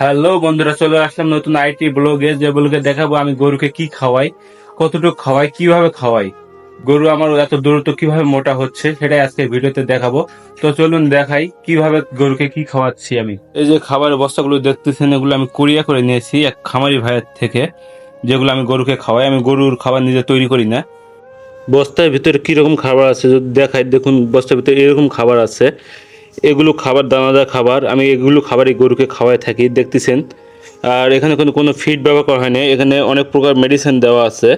Hello বন্ধুরা, চলে আসলাম নতুন আইটি ব্লগে যে ব্লগে দেখাবো আমি গরুকে কি খাওয়াই, কতটুকু খাওয়াই, কীভাবে খাওয়াই। গরু আমার এত দ্রুত কীভাবে মোটা হচ্ছে, সেটাই আজকে ভিডিওতে দেখাবো। তো চলুন দেখাই কীভাবে গরুকে কি খাওয়াচ্ছি আমি। এই যে খাবারের বস্তাগুলো দেখতেছেন, এগুলো আমি কুরিয়া করে নিয়েছি এক খামারি ভাইয়ের থেকে, যেগুলো আমি গরুকে খাওয়াই। আমি গরুর খাবার নিজে তৈরি করি না। বস্তার ভিতরে কীরকম খাবার আছে, যদি দেখাই, দেখুন, বস্তার ভিতরে এরকম খাবার আছে। এগুলো খাবার, দানাদার খাবার, আমি এগুলো খাবারই গরুকে খাওয়াই থাকি, দেখতেছেন। আর এখানে কিন্তু কোনো ফিড ব্যবহার করা হয়নি এখানে অনেক প্রকার মেডিসিন দেওয়া আছে।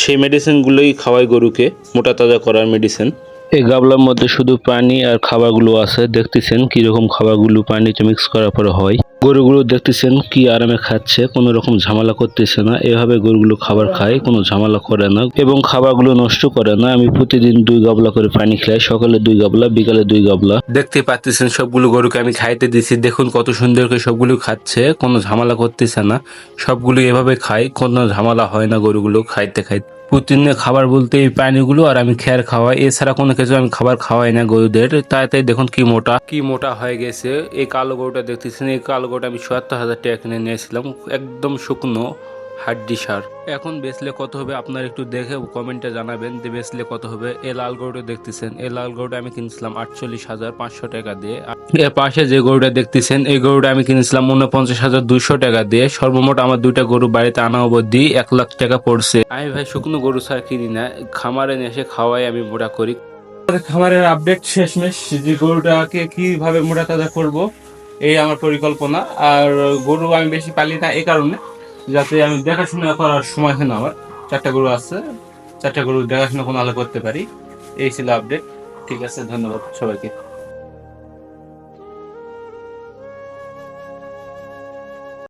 সেই মেডিসিনগুলোই খাওয়াই গরুকে, মোটা তাজা করার মেডিসিন এই গাবলার মধ্যে শুধু পানি আর খাবারগুলো আছে, দেখতেছেন কীরকম খাবারগুলো পানিতে মিক্স করার পরে হয়। গরুগুলো দেখতেছেন কি আরামে খাচ্ছে, কোনো রকম ঝামেলা করতেছে না। এভাবে গরুগুলো খাবার খায়, কোনো ঝামেলা করে না এবং খাবারগুলো নষ্ট করে না। আমি প্রতিদিন দুই গাবলা করে পানি খাই, সকালে দুই গাবলা, বিকালে দুই গাবলা। দেখতে পাচ্ছেন সবগুলো গরুকে আমি খাইতে দিছি। দেখুন কত সুন্দর করে সবগুলো খাচ্ছে, কোনো ঝামেলা করতেছে না। সবগুলো এভাবে খাই কোনো ঝামেলা হয় না গরুগুলো খাইতে খাইতে। প্রতিদিনের খাবার বলতে এই প্রাণীগুলো আর আমি খেয়ার খাওয়াই। এছাড়া কোনো কিছু আমি খাবার খাওয়াই না গরুদের। তাই দেখুন কি মোটা। কি মোটা হয়ে গেছে। এই কালো গরুটা দেখতেছেন। এই কালো গরুটা আমি চুয়াত্তর হাজার টাকা কিনে নিয়েছিলাম। একদম শুকনো। হাড্ডি সার। এখন বেচলে কত হবে আপনার একটু দেখে কমেন্টে জানাবেন যে বেচলে কত হবে। এই লাল গরুটা দেখতেছেন এই লাল গরুটা আমি কিনেছিলাম আটচল্লিশ হাজার পাঁচশো টাকা দিয়ে। এর পাশে যে গরুটা দেখতেছেন, এই গরুটা আমি কিনেছিলাম উনপঞ্চাশ হাজার দুইশো টাকা দিয়ে। সর্বমোট আমার দুইটা গরু বাড়িতে আনা অবধি এক লাখ টাকা পড়ছে। আমি ভাই শুকনো গরু ছাড়া কিনি না, খামারে এসে খাওয়াই আমি মোটা করি। খামারের আপডেট শেষমেশ, যে গরুটাকে কীভাবে মোটা তাজা করব, এই আমার পরিকল্পনা। আর গরু আমি বেশি পালি না, এই কারণে। যাতে আমি দেখাশোনা করার সময় হয় না আমার। চারটা গরু আছে, চারটা গরু দেখাশোনা কোনো আলো করতে পারি। এই ছিল আপডেট ঠিক আছে, ধন্যবাদ সবাইকে।